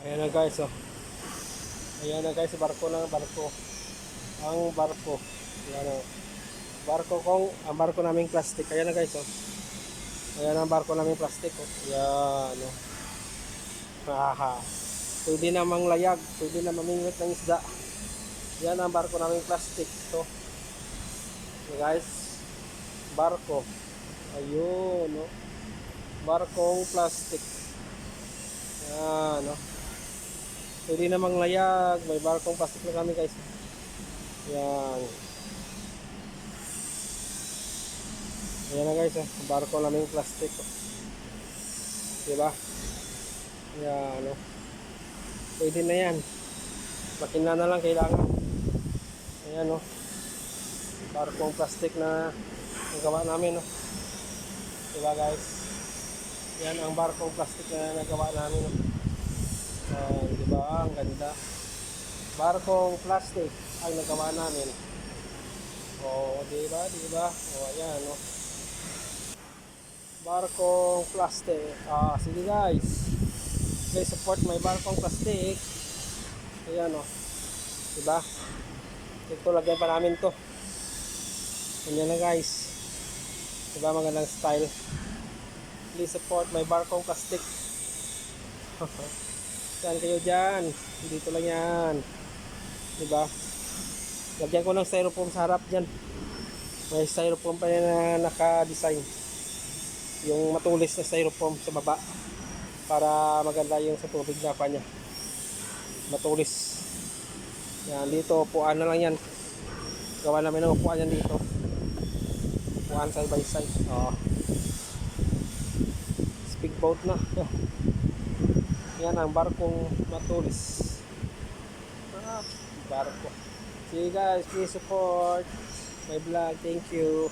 Ayan na guys, oh. Ayan na guys, barko na, barko. Ang barko. Ayan oh. Barko kong, ang barko naming plastic. Ayan na guys, oh. Ayan ang barko naming plastic, oh. Ayan, oh. Haha. Pwede namang layag, pwede na mamingwit ng isda. Yan ang barko naming plastic. Ito. So guys, barko. Ayun, no. Barkong plastic. Yan, no. Pwede namang layag. May barkong plastic na kami, guys. Yan. Ayan na guys, oh. barko naming plastic. Oh. Diba? Yan, no. Pwede na yan. Makina na lang kailangan. Ayan, no. Barkong plastic na nagawa namin, no. Diba guys? Yan ang barkong plastic na nagawa namin, no. Ayan, diba? Ang ganda. Barkong plastic ang nagawa namin. Oh, diba? Diba? Oh, ayan, no. Barkong plastic. Ah, sige guys. Please support my barkong plastic. Ayan, oh. Diba? Ito, lagyan pa namin to. Ganyan na guys. Diba magandang style. Please support my barkong plastic. Saan kayo dyan? Dito lang yan. Diba? Lagyan ko ng styrofoam sa harap dyan. May styrofoam pa yan na naka-design. Yung matulis na styrofoam sa baba. Para maganda yung sa tubig na pa niya. Matulis. Yan, dito, upuan na lang yan. Gawa namin ng upuan yan dito. Upuan side by side. Oo. Speedboat na. Yan ang barkong matulis. Ah, barko. See you guys, please support my vlog. Thank you.